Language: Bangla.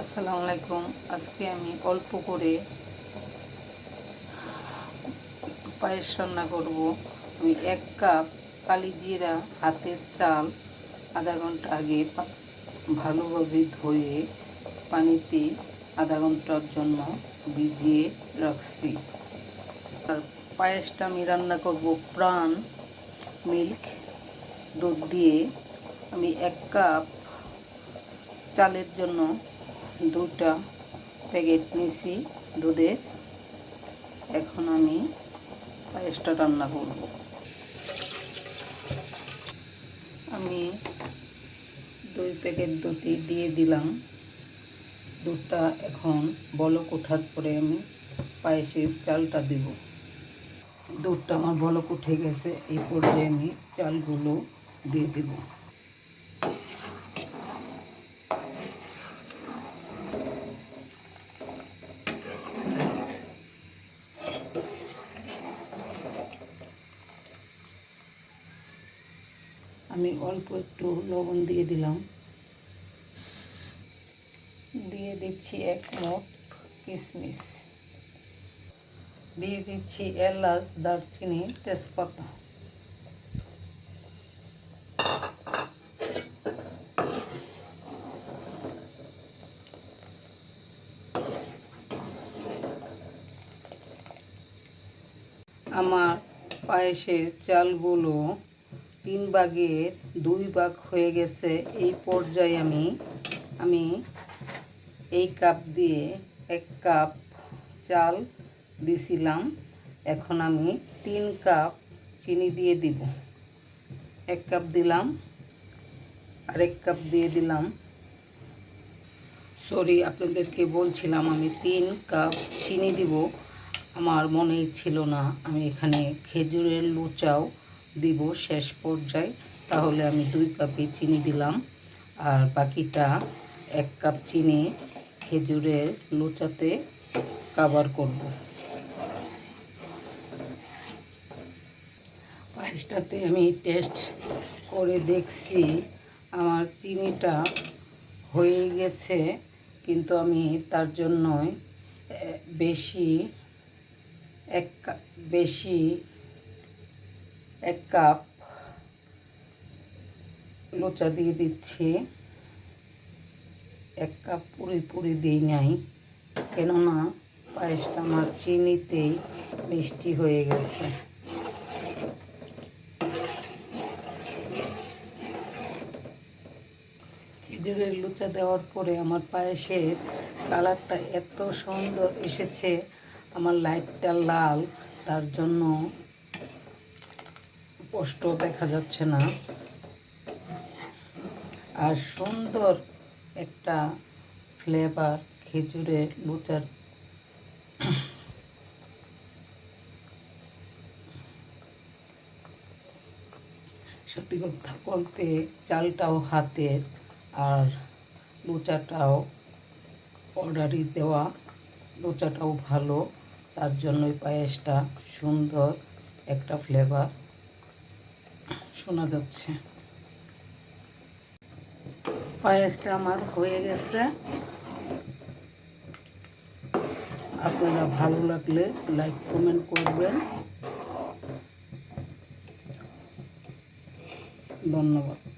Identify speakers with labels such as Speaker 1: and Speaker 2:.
Speaker 1: আসসালামু আলাইকুম। আজকে আমি অল্প করে পায়েস রান্না করব। আমি এক কাপ কালি জিরা হাতের চাল আধা ঘণ্টা আগে ভালোভাবে ধুয়ে পানিতে আধা ঘণ্টার জন্য ভিজিয়ে রাখছি। আর পায়েসটা আমি রান্না করব প্রাণ মিল্ক। দুধ দিয়ে আমি এক কাপ চালের জন্য দুটা প্যাকেট নিয়েছি দুধের এখন আমি পায়েসটা রান্না করব। আমি দুই প্যাকেট দুধই দিয়ে দিলাম। দুধটা এখন বলক ওঠার পরে আমি পায়েসের চালটা দেব। দুধটা আমার বলক উঠে গেছে, এই পর্যায়ে আমি চালগুলো দিয়ে দেবো। আমি অল্প একটু লবণ দিয়ে দিলাম। দিয়ে দিচ্ছি এক মুঠ কিশমিশ দিয়ে দিচ্ছি এলাচ, দারচিনি, তেজপাতা। আমার পায়েসের চালগুলো তিন ভাগের দুই ভাগ হয়ে গেছে। এই পর্যায়ে আমি আমি এই কাপ দিয়ে এক কাপ চাল দিছিলাম। এখন আমি তিন কাপ চিনি দিয়ে দিব। এক কাপ দিলাম, আরেক কাপ দিয়ে দিলাম। সরি, আপনাদেরকে বলছিলাম আমি তিন কাপ চিনি দিব। আমার মনেই ছিল না আমি এখানে খেজুরের লুচাও দিব শেষ পর্যায়ে, তাহলে আমি দুই কাপে চিনি দিলাম। আর বাকিটা এক কাপ চিনি খেজুরের লোচাতে কাবার করব। পায়েসটাতে আমি টেস্ট করে দেখছি, আমার চিনিটা হয়ে গেছে, কিন্তু আমি তার জন্যই বেশি, এক বেশি এক কাপ লোচা দিয়ে দিচ্ছি। এক কাপ পুরি পুরি দিই নাই, কেননা পায়েসটা আমার চিনিতেই মিষ্টি হয়ে গেছে। খেজুরের লুচা দেওয়ার পরে আমার পায়েসের কালারটা এত সুন্দর এসেছে, আমার লাইটটা লাল, তার জন্য স্পষ্ট দেখা যাচ্ছে না। আর সুন্দর একটা ফ্লেভার খেজুরের লুচার। সত্যি কথা বলতে, চালটাও হাতের আর লুচাটাও অর্ডারই দেওয়া। লুচাটাও ভালো, তার জন্যই পায়েসটা সুন্দর একটা ফ্লেভার শোনা যাচ্ছে। পায়েসটা আমার হয়ে গেছে। আপনারা ভালো লাগলে লাইক কমেন্ট করবেন। ধন্যবাদ।